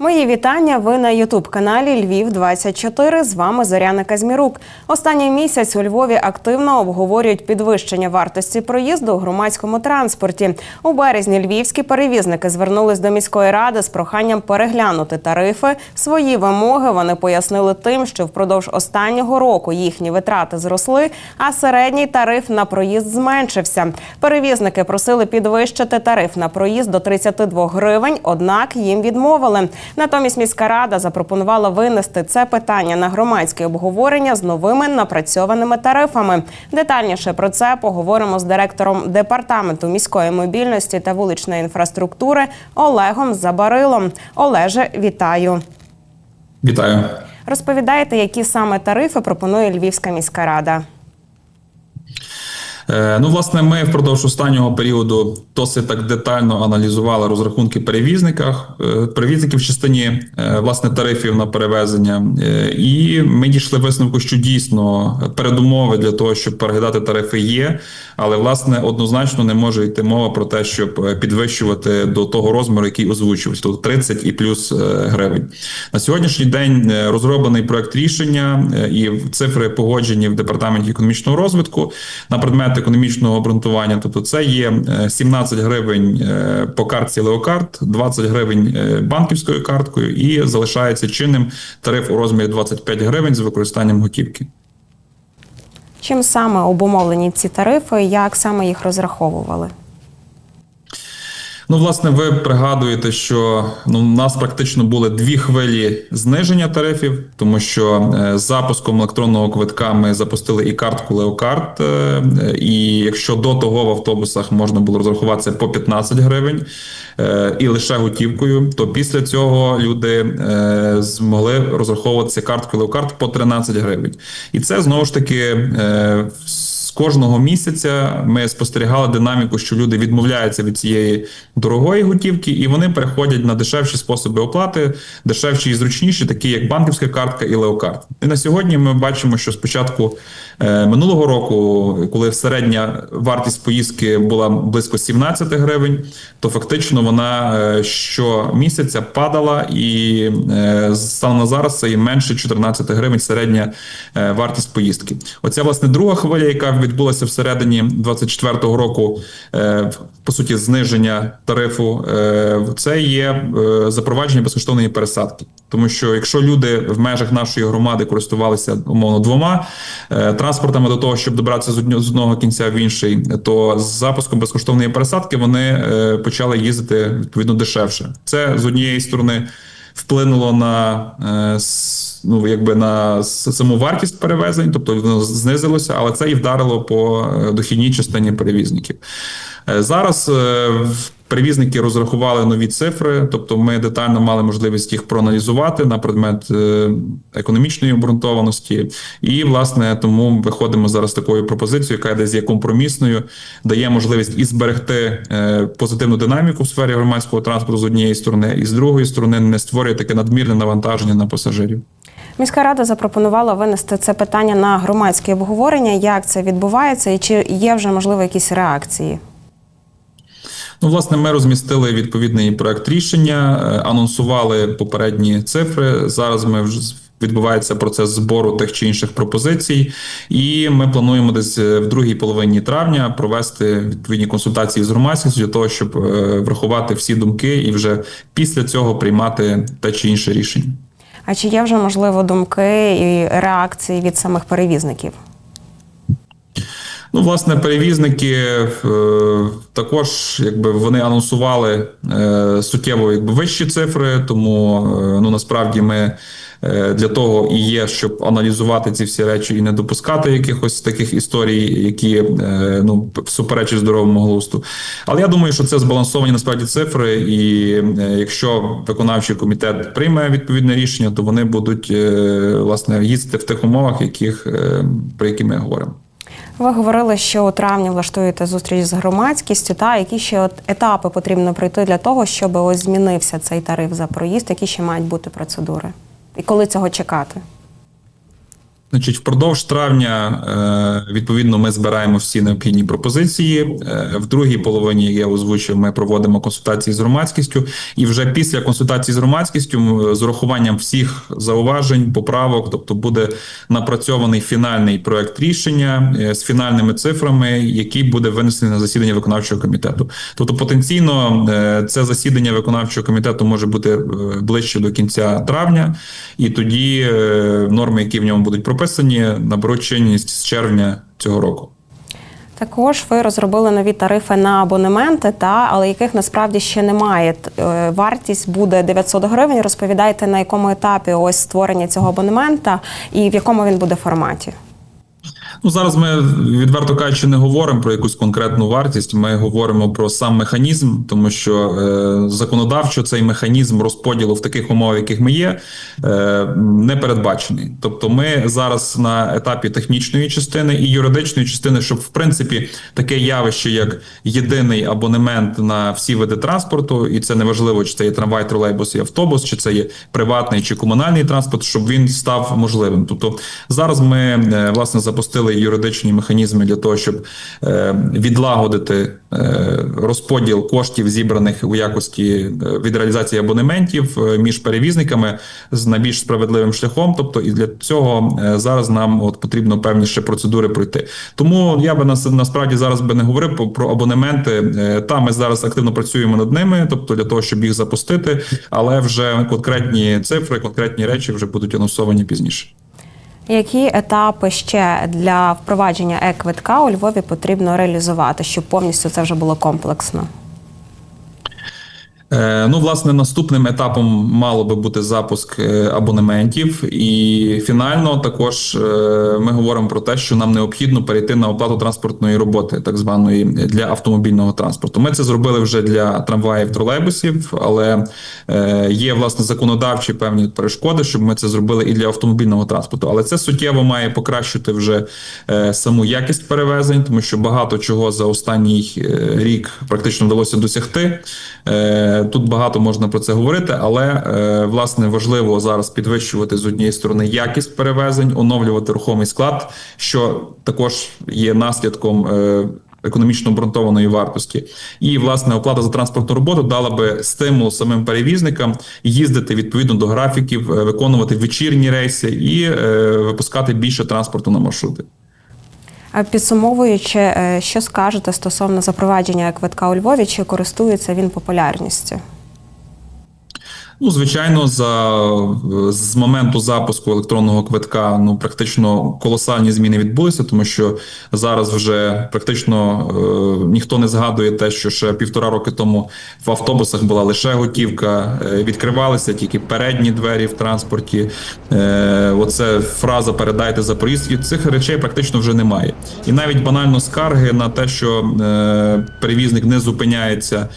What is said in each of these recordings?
Мої вітання. Ви на Ютуб каналі Львів 24 З вами Зоряна Казмірук. Останній місяць у Львові активно обговорюють підвищення вартості проїзду у громадському транспорті. У березні львівські перевізники звернулись до міської ради з проханням переглянути тарифи. Свої вимоги вони пояснили тим, що впродовж останнього року їхні витрати зросли, а середній тариф на проїзд зменшився. Перевізники просили підвищити тариф на проїзд до 32 гривень, однак їм відмовили. Натомість міська рада запропонувала винести це питання на громадське обговорення з новими напрацьованими тарифами. Детальніше про це поговоримо з директором департаменту міської мобільності та вуличної інфраструктури Олегом Забарилом. Олеже, вітаю. Вітаю. Розповідайте, які саме тарифи пропонує Львівська міська рада. Е, Ну, власне, ми впродовж останнього періоду досить так детально аналізували розрахунки перевізниках е, перевізників в частині е, власне тарифів на перевезення, і ми дійшли висновку, що дійсно передумови для того, щоб переглядати тарифи, є, але власне однозначно не може йти мова про те, щоб підвищувати до того розміру, який озвучувався, тобто 30 і плюс гривень. На сьогоднішній день розроблений проект рішення і цифри погоджені в департаменті економічного розвитку на предмет економічного обґрунтування. Тобто, це є е, 17 гривень е, по картці Леокарт, 20 гривень е, банківською карткою, і залишається чинним тариф у розмірі 25 гривень з використанням готівки. Чим саме обумовлені ці тарифи, як саме їх розраховували? Ну, власне, ви пригадуєте, що ну, у нас практично були дві хвилі зниження тарифів, тому що е, з запуском електронного квитка ми запустили і картку Леокарт. е, І якщо до того в автобусах можна було розрахуватися по 15 гривень е, і лише готівкою, то після цього люди змогли розраховуватися карткою Леокарт по 13 гривень. І це знову ж таки. Кожного місяця ми спостерігали динаміку, що люди відмовляються від цієї дорогої готівки, і вони переходять на дешевші способи оплати, дешевші і зручніші, такі як банківська картка і леокарт. І на сьогодні ми бачимо, що спочатку е, минулого року, коли середня вартість поїздки була близько 17 гривень, то фактично вона е, щомісяця падала, і е, станом на зараз це і менше 14 гривень середня вартість поїздки. Оця власне друга хвиля, яка відбулася всередині 24-го року, е, по суті, зниження тарифу, е, це є е, запровадження безкоштовної пересадки. Тому що якщо люди в межах нашої громади користувалися умовно двома транспортами до того, щоб добратися з одно- з одного кінця в інший, то з запуском безкоштовної пересадки вони почали їздити відповідно дешевше. Це з однієї сторони вплинуло на е, ну якби на саму вартість перевезень, тобто воно знизилося, але це і вдарило по е, дохідній частині перевізників. Е, Зараз перевізники розрахували нові цифри, тобто ми детально мали можливість їх проаналізувати на предмет е, економічної обґрунтованості. І, власне, тому виходимо зараз такою пропозицією, яка десь є компромісною, дає можливість і зберегти е, позитивну динаміку в сфері громадського транспорту з однієї сторони, і з другої сторони не створює таке надмірне навантаження на пасажирів. Міська рада запропонувала винести це питання на громадське обговорення. Як це відбувається, і чи є вже можливо якісь реакції? Ну, власне, ми розмістили відповідний проект рішення, е, анонсували попередні цифри. Зараз ми вже відбувається процес збору тих чи інших пропозицій, і ми плануємо десь е, в другій половині травня провести відповідні консультації з громадськістю для того, щоб е, врахувати всі думки і вже після цього приймати те чи інше рішення. А чи є вже можливо думки і реакції від самих перевізників? Ну, власне, перевізники е, також якби вони анонсували е, суттєво якби вищі цифри, тому е, ну насправді ми е, для того і є, щоб аналізувати ці всі речі і не допускати якихось таких історій, які е, ну всуперечать здоровому глузду. Але я думаю, що це збалансовані насправді цифри, і е, якщо виконавчий комітет прийме відповідне рішення, то вони будуть е, власне їздити в тих умовах, яких е, про які ми говоримо. Ви говорили, що у травні влаштуєте зустріч з громадськістю. Та які ще от етапи потрібно пройти для того, щоб ось змінився цей тариф за проїзд, які ще мають бути процедури? І коли цього чекати? Значить, впродовж травня е, відповідно ми збираємо всі необхідні пропозиції. Е, В другій половині, я озвучив, ми проводимо консультації з громадськістю, і вже після консультації з громадськістю з урахуванням всіх зауважень, поправок, тобто буде напрацьований фінальний проект рішення е, з фінальними цифрами, який буде винесений на засідання виконавчого комітету. Тобто, потенційно це засідання виконавчого комітету може бути ближче до кінця травня, і тоді норми, які в ньому будуть прописані, наберуть чинність з червня цього року. Також ви розробили нові тарифи на абонементи, та але яких насправді ще немає. Е, Вартість буде 900 гривень. Розповідайте на якому етапі ось створення цього абонемента і в якому він буде форматі. Ну зараз ми відверто кажучи, не говоримо про якусь конкретну вартість. Ми говоримо про сам механізм, тому що е, законодавчо цей механізм розподілу в таких умовах, яких ми є, е, не передбачений. Тобто, ми зараз на етапі технічної частини і юридичної частини, щоб в принципі таке явище, як єдиний абонемент на всі види транспорту, і це неважливо, чи це є трамвай, тролейбус і автобус, чи це є приватний чи комунальний транспорт, щоб він став можливим. Тобто зараз ми е, власне запустили юридичні механізми для того, щоб е, відлагодити е, розподіл коштів, зібраних у якості е, від реалізації абонементів між перевізниками з найбільш справедливим шляхом. Тобто, і для цього зараз нам от потрібно певні ще процедури пройти. Тому я би нас насправді зараз би не говорив про, абонементи. Та ми зараз активно працюємо над ними, тобто для того, щоб їх запустити, але вже конкретні цифри, конкретні речі вже будуть анонсовані пізніше. Які етапи ще для впровадження е-квитка у Львові потрібно реалізувати, щоб повністю це вже було комплексно? Е, Ну, власне, наступним етапом мало би бути запуск е, абонементів, і фінально також е, ми говоримо про те, що нам необхідно перейти на оплату транспортної роботи, так званої для автомобільного транспорту. Ми це зробили вже для трамваїв, тролейбусів, але є власне законодавчі певні перешкоди, щоб ми це зробили і для автомобільного транспорту. Але це суттєво має покращити вже саму якість перевезень, тому що багато чого за останній рік практично вдалося досягти. Е, Тут багато можна про це говорити, але е, власне важливо зараз підвищувати з однієї сторони якість перевезень, оновлювати рухомий склад, що також є наслідком. е, Економічно обґрунтованої вартості, і власне оплата за транспортну роботу дала би стимул самим перевізникам їздити відповідно до графіків, виконувати вечірні рейси і е, випускати більше транспорту на маршрути. Підсумовуючи, е, що скажете стосовно запровадження е-квитка у Львові, чи користується він популярністю? Ну, звичайно, за з моменту запуску електронного квитка ну практично колосальні зміни відбулися, тому що зараз вже практично е, ніхто не згадує те, що ще півтора роки тому в автобусах була лише готівка, е, відкривалися тільки передні двері в транспорті. Е, оце фраза передайте за проїзд. І цих речей практично вже немає. І навіть банально скарги на те, що е, перевізник не зупиняється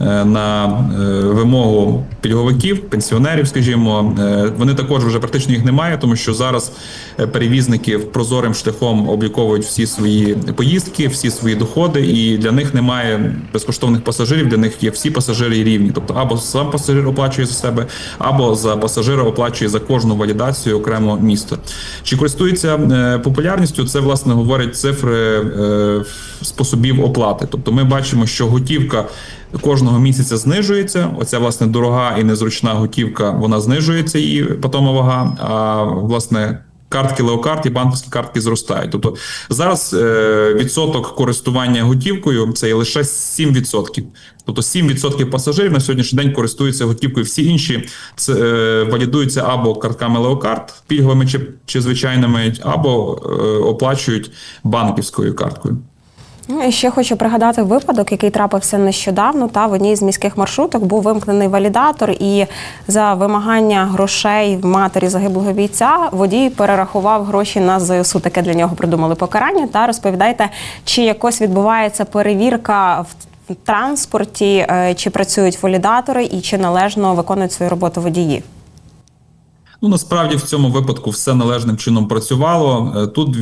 на е, вимогу пільговиків, пенсіонерів, скажімо, е, вони також вже практично їх немає, тому що зараз е, перевізники прозорим шляхом обліковують всі свої поїздки, всі свої доходи, і для них немає безкоштовних пасажирів. Для них є всі пасажири рівні. Тобто, або сам пасажир оплачує за себе, або за пасажира оплачує за кожну валідацію окремо місто. Чи користується е, популярністю? Це власне говорять цифри е, способів оплати. Тобто, ми бачимо, що готівка кожного місяця знижується. Оця власне дорога і незручна готівка, вона знижується її потома вага. А власне. Картки леокарт і банківські картки зростають. Тобто зараз е, відсоток користування готівкою це лише 7%. Тобто 7% пасажирів на сьогоднішній день користуються готівкою. Всі інші це е, валідуються або картками леокарт пільговими чи, чи звичайними, або е, оплачують банківською карткою. Ну і ще хочу пригадати випадок, який трапився нещодавно. Та в одній з міських маршруток був вимкнений валідатор, і за вимагання грошей в матері загиблого бійця водій перерахував гроші на ЗСУ. Таке для нього придумали покарання. Та розповідайте, чи якось відбувається перевірка в транспорті, е, чи працюють валідатори і чи належно виконують свою роботу водії. Ну насправді в цьому випадку все належним чином працювало. Е, Тут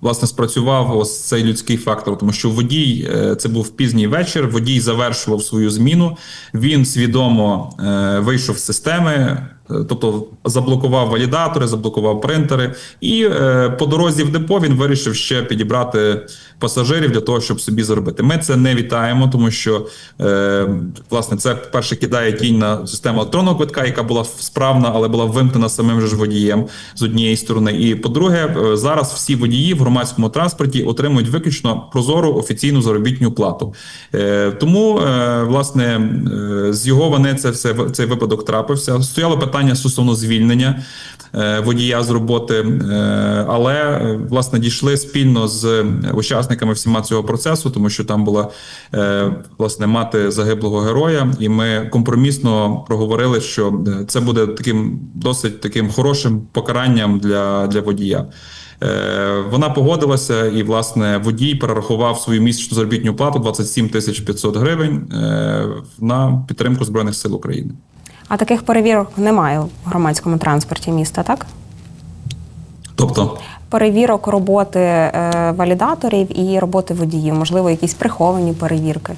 власне спрацював ось цей людський фактор, тому що водій е, це був пізній вечір. Водій завершував свою зміну. Він свідомо е, вийшов з системи. Е, Тобто заблокував валідатори, заблокував принтери, і е, по дорозі в депо він вирішив ще підібрати пасажирів для того, щоб собі заробити. Ми це не вітаємо, тому що е, власне це перше кидає тінь на систему електронного квитка, яка була справна, але була вимкнена самим же ж водієм з однієї сторони. І по-друге, е, зараз всі водії в громадському транспорті отримують виключно прозору офіційну заробітну плату. Е, тому е, власне е, з його вини це все цей випадок трапився. Стояло питання стосовно звільнення е, водія з роботи, е, але е, власне дійшли спільно з учасниками всіма цього процесу, тому що там була власне мати загиблого героя, і ми компромісно проговорили, що це буде таким досить таким хорошим покаранням для, для водія. Вона погодилася, і власне водій перерахував свою місячну заробітну плату 27 тисяч 500 гривень на підтримку збройних сил України. А таких перевірок немає в громадському транспорті міста, так? Тобто, Перевірок роботи е, валідаторів і роботи водіїв, можливо, якісь приховані перевірки.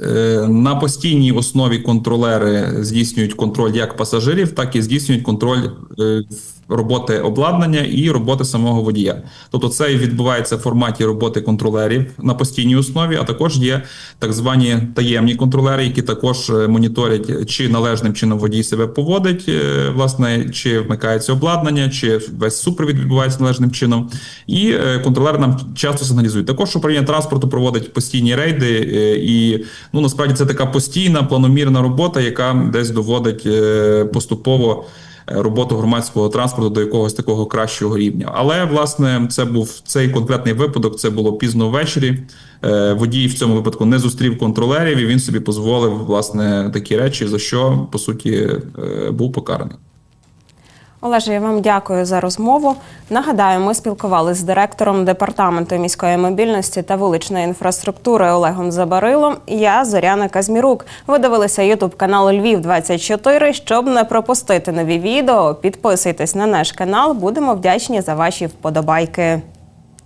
Е, На постійній основі контролери здійснюють контроль як пасажирів, так і здійснюють контроль е, роботи обладнання і роботи самого водія. Тобто, це відбувається в форматі роботи контролерів на постійній основі, а також є так звані таємні контролери, які також е, моніторять, чи належним чином водій себе поводить, е, власне, чи вмикається обладнання, чи весь супровід відбувається належним чином. І е, контролери нам часто сигналізують. Також управління транспорту проводить постійні рейди, і ну насправді це така постійна планомірна робота, яка десь доводить поступово роботу громадського транспорту до якогось такого кращого рівня. Але власне це був цей конкретний випадок. Це було пізно ввечері. Е, Водій в цьому випадку не зустрів контролерів, і він собі дозволив власне такі речі, за що по суті е, був покараний. Олеже, я вам дякую за розмову. Нагадаю, ми спілкувалися з директором департаменту міської мобільності та вуличної інфраструктури Олегом Забарилом. Я Зоряна Казмірук. Ви дивилися Ютуб канал Львів 24 Щоб не пропустити нові відео, підписуйтесь на наш канал. Будемо вдячні за ваші вподобайки.